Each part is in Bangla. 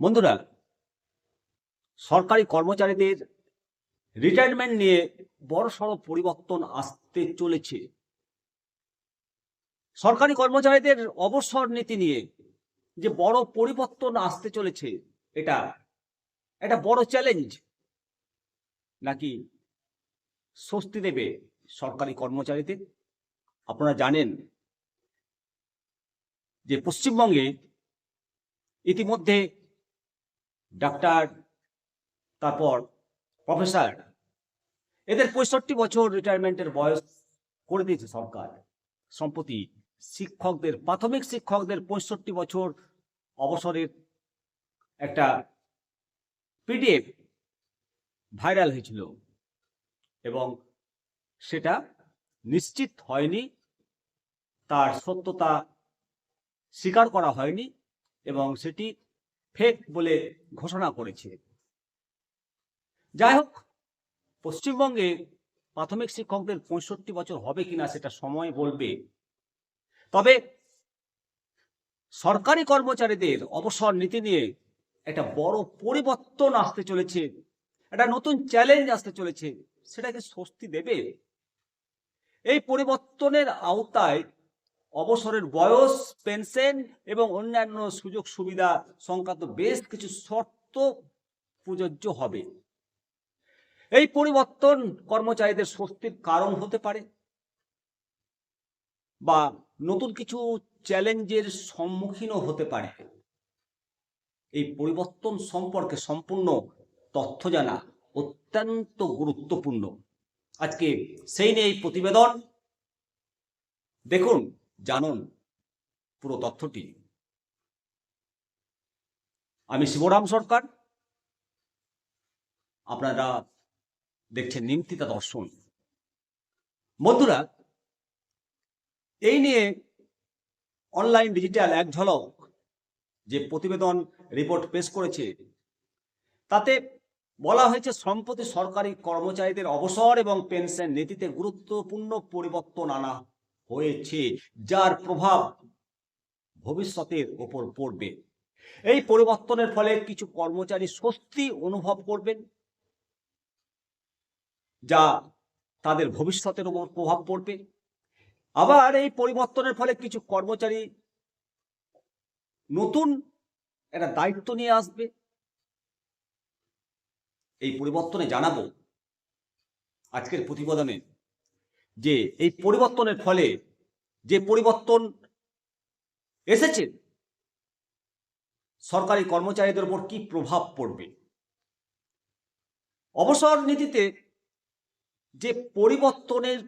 বন্ধুরা, সরকারি কর্মচারীদের রিটায়ারমেন্ট নিয়ে বড়সড় পরিবর্তন আসতে চলেছে। সরকারি কর্মচারীদের অবসর নীতি নিয়ে যে বড় পরিবর্তন আসতে চলেছে, এটা এটা বড় চ্যালেঞ্জ নাকি স্বস্তি দেবে সরকারি কর্মচারীদের? আপনারা জানেন যে পশ্চিমবঙ্গে ইতিমধ্যে ডাক্তার, তারপর প্রফেসর। এদের পঁয়ষট্টি বছর রিটায়ারমেন্টের বয়স করে দিয়েছে সরকার। সম্প্রতি শিক্ষকদের, প্রাথমিক শিক্ষকদের পঁয়ষট্টি বছর অবসরের একটা পিডিএফ ভাইরাল হয়েছিল এবং সেটা নিশ্চিত হয়নি, তার সত্যতা স্বীকার করা হয়নি এবং সেটি ফেক বলে ঘোষণা করেছে। যাই হোক, পশ্চিমবঙ্গে প্রাথমিক শিক্ষকদের পঁয়ষট্টি বছর হবে কিনা সেটা সময় বলবে। তবে সরকারি কর্মচারীদের অবসর নীতি নিয়ে একটা বড় পরিবর্তন আসতে চলেছে, একটা নতুন চ্যালেঞ্জ আসতে চলেছে, সেটাকে স্বস্তি দেবে। এই পরিবর্তনের আওতায় অবসরের বয়স, পেনশন এবং অন্যান্য সুযোগ সুবিধা সংক্রান্ত বেশ কিছু শর্ত প্রযোজ্য হবে। এই পরিবর্তন কর্মচারীদের স্বস্তির কারণ হতে পারে বা নতুন কিছু চ্যালেঞ্জের সম্মুখীনও হতে পারে। এই পরিবর্তন সম্পর্কে সম্পূর্ণ তথ্য জানা অত্যন্ত গুরুত্বপূর্ণ। আজকে সেই নিয়ে এই প্রতিবেদন। দেখুন জানুন পুরো তথ্যটি। আমি শিবরাম সরকার। আপনারা দেখছেন নিমতিতা দর্শন। বন্ধুরা, এই নিয়ে অনলাইন ডিজিটাল এক ঝলক যে প্রতিবেদন রিপোর্ট পেশ করেছে, তাতে বলা হয়েছে সম্প্রতি সরকারি কর্মচারীদের অবসর এবং পেনশন নীতিতে গুরুত্বপূর্ণ পরিবর্তন আনা হয়েছে, যার প্রভাব ভবিষ্যতের ওপর পড়বে। এই পরিবর্তনের ফলে কিছু কর্মচারী স্বস্তি অনুভব করবেন, যা তাদের ভবিষ্যতের উপর প্রভাব পড়বে। আবার এই পরিবর্তনের ফলে কিছু কর্মচারী নতুন একটা দায়িত্ব নিয়ে আসবে। এই পরিবর্তনে জানাব, আজকের প্রতিবেদনে যে এই পরিবর্তনের ফলে যে পরিবর্তন এসেছে, সরকারি কর্মচারীদের উপর কি প্রভাব পড়বে? অবসর নীতিতে যে পরিবর্তনের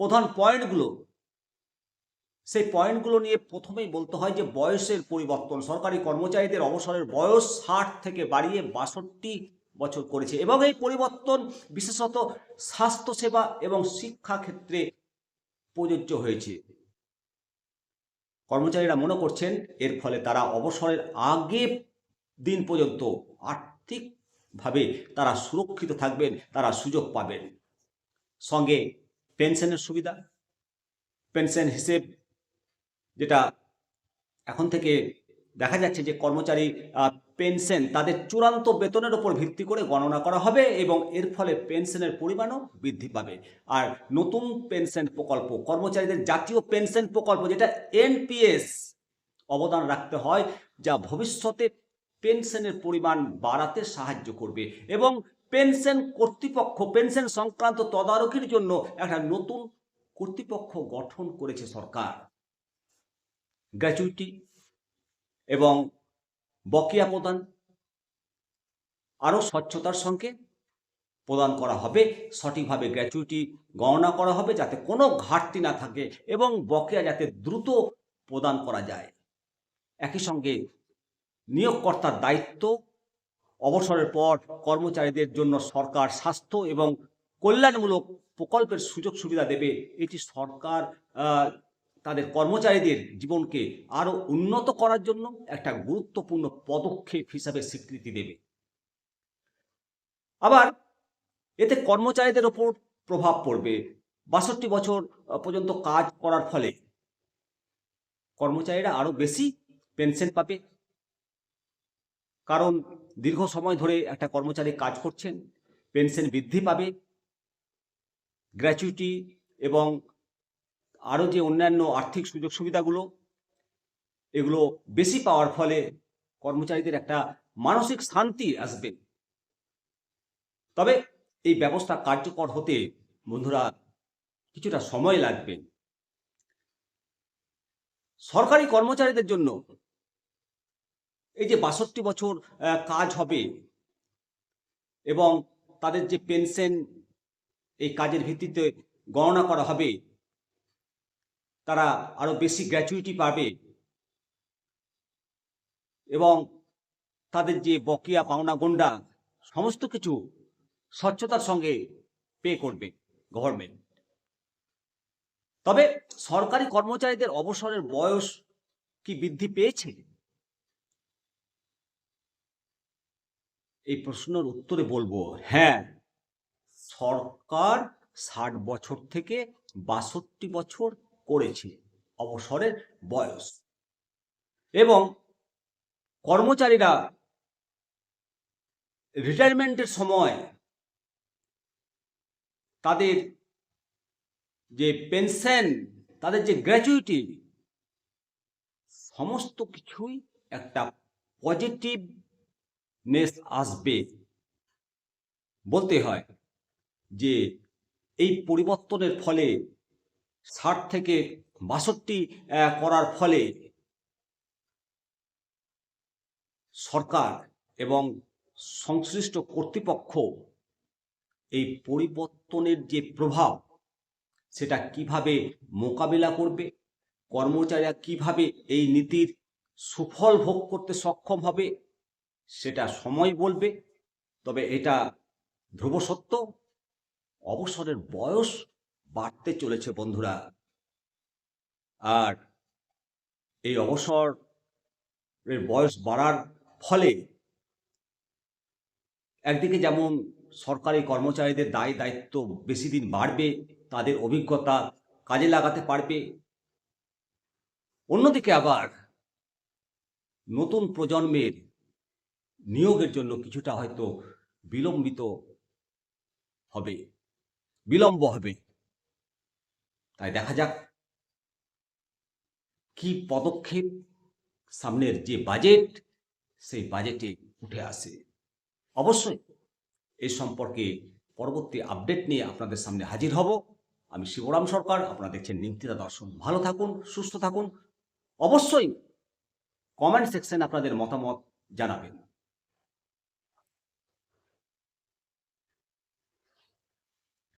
প্রধান পয়েন্টগুলো, সেই পয়েন্টগুলো নিয়ে প্রথমেই বলতে হয় যে বয়সের পরিবর্তন। সরকারি কর্মচারীদের অবসরের বয়স ষাট থেকে বাড়িয়ে বাষট্টি বছর করেছে। এবং এই পরিবর্তন বিশেষত স্বাস্থ্যসেবা এবং শিক্ষা ক্ষেত্রে প্রযোজ্য হয়েছে। কর্মচারীরা মনে করছেন এর ফলে তারা অবসরের আগে দিন পর্যন্ত আর্থিকভাবে তারা সুরক্ষিত থাকবেন, তারা সুযোগ পাবেন। সঙ্গে পেনশনের সুবিধা। পেনশন হিসেব যেটা এখন থেকে দেখা যাচ্ছে যে কর্মচারী পেনশন তাদের চূড়ান্ত বেতনের উপর ভিত্তি করে গণনা করা হবে এবং এর ফলে পেনশনের পরিমাণও বৃদ্ধি পাবে। আর নতুন পেনশন প্রকল্প, কর্মচারীদের জাতীয় পেনশন প্রকল্প যেটা এনপিএস অবদান রাখতে হয়, যা ভবিষ্যতে পেনশনের পরিমাণ বাড়াতে সাহায্য করবে এবং পেনশন কর্তৃপক্ষ, পেনশন সংক্রান্ত তদারকির জন্য একটা নতুন কর্তৃপক্ষ গঠন করেছে সরকার। গ্র্যাচুইটি এবং বকেয়া প্রদান, আরও স্বচ্ছতার সঙ্গে প্রদান করা হবে, সঠিকভাবে গ্র্যাচুইটি গণনা করা হবে যাতে কোনো ঘাটতি না থাকে এবং বকেয়া যাতে দ্রুত প্রদান করা যায়। একই সঙ্গে নিয়োগকর্তার দায়িত্ব অবসরের পর কর্মচারীদের জন্য সরকার স্বাস্থ্য এবং কল্যাণমূলক প্রকল্পের সুযোগ সুবিধা দেবে। এটি সরকার তাদের কর্মচারীদের জীবনকে আরও উন্নত করার জন্য একটা গুরুত্বপূর্ণ পদক্ষেপ হিসাবে স্বীকৃতি দেবে। আবার এতে কর্মচারীদের ওপর প্রভাব পড়বে। বাষট্টি বছর পর্যন্ত কাজ করার ফলে কর্মচারীরা আরও বেশি পেনশন পাবে। কারণ দীর্ঘ সময় ধরে একটা কর্মচারী কাজ করছেন, পেনশন বৃদ্ধি পাবে, গ্র্যাচুইটি এবং আরও যে অন্যান্য আর্থিক সুযোগ সুবিধাগুলো, এগুলো বেশি পাওয়ার ফলে কর্মচারীদের একটা মানসিক শান্তি আসবে। তবে এই ব্যবস্থা কার্যকর হতে, বন্ধুরা, কিছুটা সময় লাগবে। সরকারি কর্মচারীদের জন্য এই যে বাষট্টি বছর কাজ হবে এবং তাদের যে পেনশন, এই কাজের ভিত্তিতে গণনা করা হবে তারা আরও বেশি গ্র্যাচুইটি পাবে। এবং তাদের যে বকেয়া পাওনা গন্ডা, সমস্ত কিছু স্বচ্ছতার সঙ্গে পে করবে গভর্নমেন্ট তবে সরকারি কর্মচারীদের অবসরের বয়স কি বৃদ্ধি পেয়েছে? এই প্রশ্নের উত্তরে বলব হ্যাঁ সরকার ষাট বছর থেকে বাষট্টি বছর করেছে অবসরের বয়স। এবং কর্মচারীরা রিটায়ারমেন্টের সময় তাদের যে পেনশন তাদের যে গ্র্যাচুইটি সমস্ত কিছুই একটা পজিটিভনেস আসবে বলতে হয় যে এই পরিবর্তনের ফলে ষাট থেকে বাষট্টি করার ফলে সরকার এবং সংশ্লিষ্ট কর্তৃপক্ষ এই পরিবর্তনের যে প্রভাব, সেটা কীভাবে মোকাবিলা করবে, কর্মচারীরা কীভাবে এই নীতির সুফল ভোগ করতে সক্ষম হবে, সেটা সময় বলবে। তবে এটা ধ্রুব সত্য, অবসরের বয়স বাড়তে চলেছে বন্ধুরা। আর এই অবসর এর বয়স বাড়ার ফলে একদিকে যেমন সরকারি কর্মচারীদের দায় দায়িত্ব বেশি দিন বাড়বে, তাদের অভিজ্ঞতা কাজে লাগাতে পারবে। অন্যদিকে আবার নতুন প্রজন্মের নিয়োগের জন্য কিছুটা হয়তো বিলম্বিত হবে, বিলম্ব হবে। তাই দেখা যাক কি পদক্ষেপ সামনের যে বাজেট সেই বাজেটে উঠে আসে। অবশ্যই এই সম্পর্কে পরবর্তী আপডেট নিয়ে আপনাদের সামনে হাজির হব। আমি শিবরাম সরকার, আপনারা দেখছেন নিমতিদা দর্শন। ভালো থাকুন, সুস্থ থাকুন। অবশ্যই কমেন্ট সেকশনে আপনাদের মতামত জানাবেন।